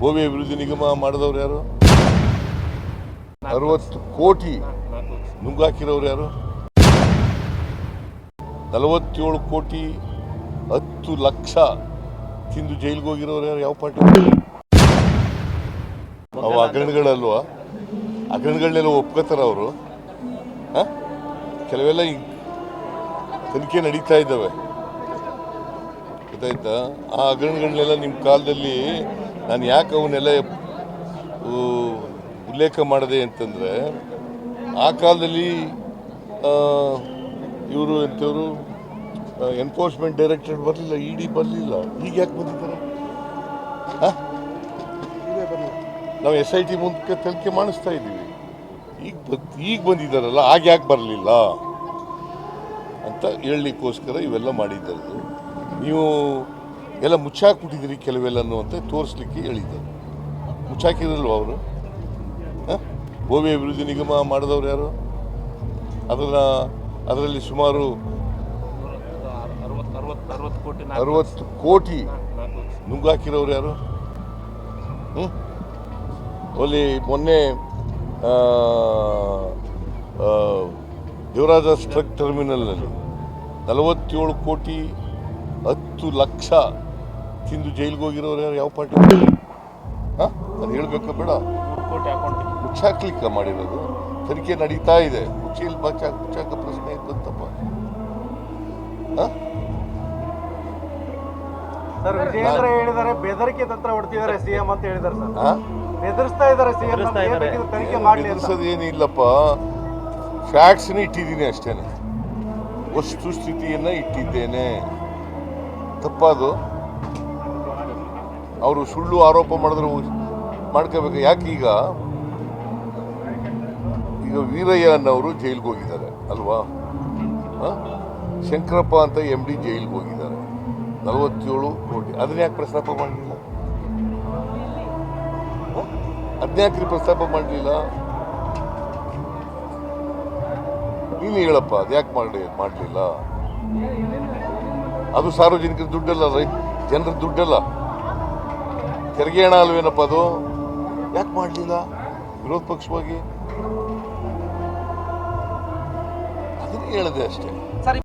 ಭೂಮಿ ಅಭಿವೃದ್ಧಿ ನಿಗಮ ಮಾಡಿದವ್ರು ಯಾರು? ಅರವತ್ತು ಕೋಟಿ ನುಂಗಾಕಿರೋರು ಯಾರು? ನಲವತ್ತೇಳು ಕೋಟಿ ಹತ್ತು ಲಕ್ಷ ತಿಂದು ಜೈಲಿಗೆ ಹೋಗಿರೋರು ಯಾರು? ಯಾವ ಪಾರ್ಟಿ? ಅವು ಹಗರಣಗಳಲ್ವಾ ಹಗರಣಗಳನ್ನೆಲ್ಲ ಒಪ್ಕೋತಾರ ಅವರು. ಕೆಲವೆಲ್ಲ ಈಗ ತನಿಖೆ ನಡೀತಾ ಇದ್ದಾವೆ. ಗೊತ್ತಾಯ್ತಾ? ಆ ಹಗರಣಗಳನ್ನೆಲ್ಲ ನಿಮ್ಮ ಕಾಲದಲ್ಲಿ ನಾನು ಯಾಕೆ ಅವನ್ನೆಲ್ಲ ಉಲ್ಲೇಖ ಮಾಡಿದೆ ಅಂತಂದರೆ, ಆ ಕಾಲದಲ್ಲಿ ಇವರು ಎಂಥವರು ಎನ್ಫೋರ್ಸ್ಮೆಂಟ್ ಡೈರೆಕ್ಟರೇಟ್ ಬರಲಿಲ್ಲ ಇ ಡಿ ಬರಲಿಲ್ಲ. ಈಗ ಯಾಕೆ ಬಂದಿದ್ದಾರೆ? ನಾವು ಎಸ್ ಐ ಟಿ ಮುಂದಕ್ಕೆ ತನಿಖೆ ಮಾಡಿಸ್ತಾ ಇದ್ದೀವಿ. ಈಗ ಈಗ ಬಂದಿದ್ದಾರಲ್ಲ, ಆಗ ಯಾಕೆ ಬರಲಿಲ್ಲ? ಅಂತ ಹೇಳಲಿಕ್ಕೋಸ್ಕರ ಇವೆಲ್ಲ ಮಾಡಿದ್ದಾರೆ ನೀವು ಎಲ್ಲ ಮುಚ್ಚಾಕ್ಬಿಟ್ಟಿದ್ದೀರಿ ಕೆಲವೆಲ್ಲ ಅಂತ ತೋರಿಸ್ಲಿಕ್ಕೆ ಹೇಳಿದ್ದಾರೆ. ಮುಚ್ಚಾಕಿರಲ್ವ ಅವರು? ಭೂಮಿ ಅಭಿವೃದ್ಧಿ ನಿಗಮ ಮಾಡಿದವ್ರು ಯಾರು? ಅದನ್ನು ಅದರಲ್ಲಿ ಸುಮಾರು ಅರವತ್ತು ಕೋಟಿ ನುಂಗಾಕಿರೋರು ಯಾರು? ಹ್ಞೂ ಅಲ್ಲಿ ಮೊನ್ನೆ ದೇವರಾಜ ಸ್ಟ್ರಕ್ ಟರ್ಮಿನಲ್ನಲ್ಲಿ ನಲವತ್ತೇಳು ಕೋಟಿ ಹತ್ತು ಲಕ್ಷ ತಿಂದು ಜೈಲಿಗೆ ಹೋಗಿರೋರು ಯಾರು? ಯಾವ ಪಾರ್ಟಿ? ಹಾಂ? ಅದು ಹೇಳಬೇಕಾ ಬೇಡ. ಮುಚ್ಚಾಕ್ಲಿಕ್ಕ ಕೋಟಿ ಅಕೌಂಟ್ ಮುಚ್ಚಾಕ್ಲಿಕ್ಕೆ ಮಾಡಿರೋದು. ತನಿಖೆ ನಡೀತಾ ಇದೆ. ಮುಚ್ಚಿಲ್ ಬಚ್ಚಾಕ ಮುಚ್ಚಾಕ ಪ್ರಶ್ನೆ ಬಂತಪ್ಪ. ಹಾಂ? ಸರ್ ವಿಜಯೇಂದ್ರ ಹೇಳಿದ್ದಾರೆ ಬೆದರಿಕೆ ತಂತ್ರ ಹೊಡ್ತಿದ್ದಾರೆ ಸಿಎಂ ಅಂತ ಹೇಳಿದ್ದಾರೆ ಸರ್. ಹಾಂ? ಬೆದರಿಸ್ತಾ ಇದ್ದಾರೆ ಸಿಎಂ. ತನಿಖೆ ಮಾಡ್ಲಿ ಅಂತ? ಬೆದರಿಸೋದು ಏನಿಲ್ಲಪ್ಪ ಫ್ಯಾಕ್ಟ್ಸ್ನ ಇಟ್ಟಿದ್ದೀನಿ ಅಷ್ಟೇನೆ. ವಸ್ತು ಸ್ಥಿತಿಯನ್ನ ಇಟ್ಟಿದ್ದೇನೆ. ತಪ್ಪದು. ಅವರು ಸುಳ್ಳು ಆರೋಪ ಮಾಡಿದ್ರೆ ಮಾಡ್ಕೋಬೇಕು. ಯಾಕೆ ಈಗ? ಈಗ ವೀರಯ್ಯ ಅನ್ನೋರು ಜೈಲಿಗೆ ಹೋಗಿದ್ದಾರೆ, ಅಲ್ವಾ? ಶಂಕರಪ್ಪ ಅಂತ ಎಂ ಡಿ ಜೈಲಿಗೆ ಹೋಗಿದ್ದಾರೆ. ನಲವತ್ತೇಳು ಕೋಟಿ. ಅದನ್ನ ಯಾಕೆ ಪ್ರಸ್ತಾಪ ಮಾಡಲಿಲ್ಲ? ಅದ್ನ್ಯಾಕ್ರಿ ಪ್ರಸ್ತಾಪ ಮಾಡಲಿಲ್ಲ? ನೀನು ಹೇಳಪ್ಪ ಅದ್ಯಾಕೆ ಮಾಡಿ ಮಾಡಲಿಲ್ಲ? ಅದು ಸಾರ್ವಜನಿಕರ ದುಡ್ಡಲ್ಲ, ರೈ, ಜನರ ದುಡ್ಡಲ್ಲ. ತೆರಿಗೆ ಹಣ ಅಲ್ವೇನಪ್ಪ ಅದು? ಯಾಕೆ ಮಾಡಲಿಲ್ಲ? ವಿರೋಧ ಪಕ್ಷವಾಗಿ? ಅದನ್ನೇ ಹೇಳಿದೆ ಅಷ್ಟೇ.